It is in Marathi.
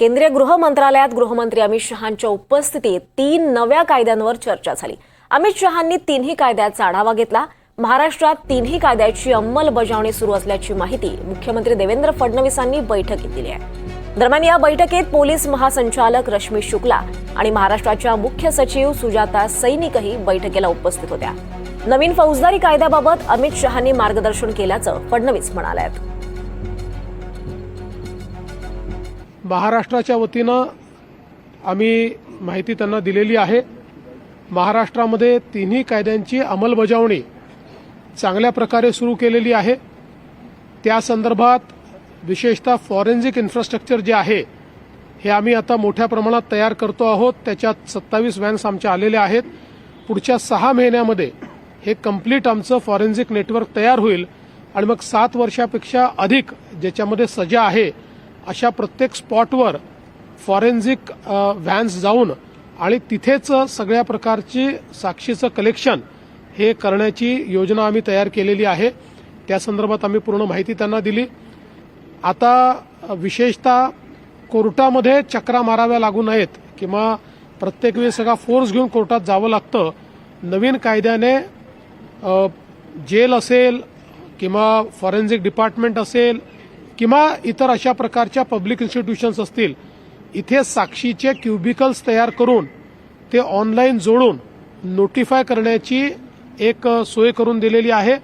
केंद्रीय गृह मंत्रालयात गृहमंत्री अमित शहांच्या उपस्थितीत तीन नव्या कायद्यांवर चर्चा झाली. अमित शहांनी तिन्ही कायद्याचा आढावा घेतला. महाराष्ट्रात तिन्ही कायद्याची अंमलबजावणी सुरू असल्याची माहिती मुख्यमंत्री देवेंद्र फडणवीसांनी बैठकीत दिली आहे. दरम्यान या बैठकीत पोलीस महासंचालक रश्मी शुक्ला आणि महाराष्ट्राच्या मुख्य सचिव सुजाता सैनिकही बैठकीला उपस्थित होत्या. नवीन फौजदारी कायद्याबाबत अमित शहांनी मार्गदर्शन केल्याचं फडणवीस म्हणाले महाराष्ट्राच्या वतीनं आम्ही माहिती त्यांना दिलेली आहे. महाराष्ट्रामध्ये तिन्ही कायद्यांची अंमलबजावणी चांगल्या प्रकारे सुरू केलेली आहे. त्या संदर्भात विशेषतः फॉरेन्सिक इन्फ्रास्ट्रक्चर जे आहे हे आम्ही आता मोठ्या प्रमाणात तयार करतो आहोत. त्याच्यात सत्तावीस व्हॅन्स आमच्या आलेल्या आहेत. पुढच्या सहा महिन्यामध्ये हे कंप्लीट आमचं फॉरेन्सिक नेटवर्क तयार होईल आणि मग सात वर्षापेक्षा अधिक ज्याच्यामध्ये सजा आहे अशा प्रत्येक स्पॉटवर फॉरेन्सिक व्हॅन्स जाऊन आणि तिथेच सगळ्या प्रकारची साक्षीचं कलेक्शन हे करण्याची योजना आम्ही तयार केलेली आहे. त्या संदर्भात आम्ही पूर्ण माहिती त्यांना दिली. आता विशेषतः कोर्टामध्ये चक्रा माराव्या लागू नयेत किंवा प्रत्येक वेळी सगळा फोर्स घेऊन कोर्टात जावं लागतं. नवीन कायद्याने जेल असेल किंवा फॉरेन्सिक डिपार्टमेंट असेल किंवा इतर अशा प्रकारच्या पब्लिक इन्स्टिट्यूशन्स असतील इथे साक्षीचे क्युबिकल्स तयार करून ते ऑनलाईन जोडून नोटिफाय करण्याची एक सोय करून दिलेली आहे.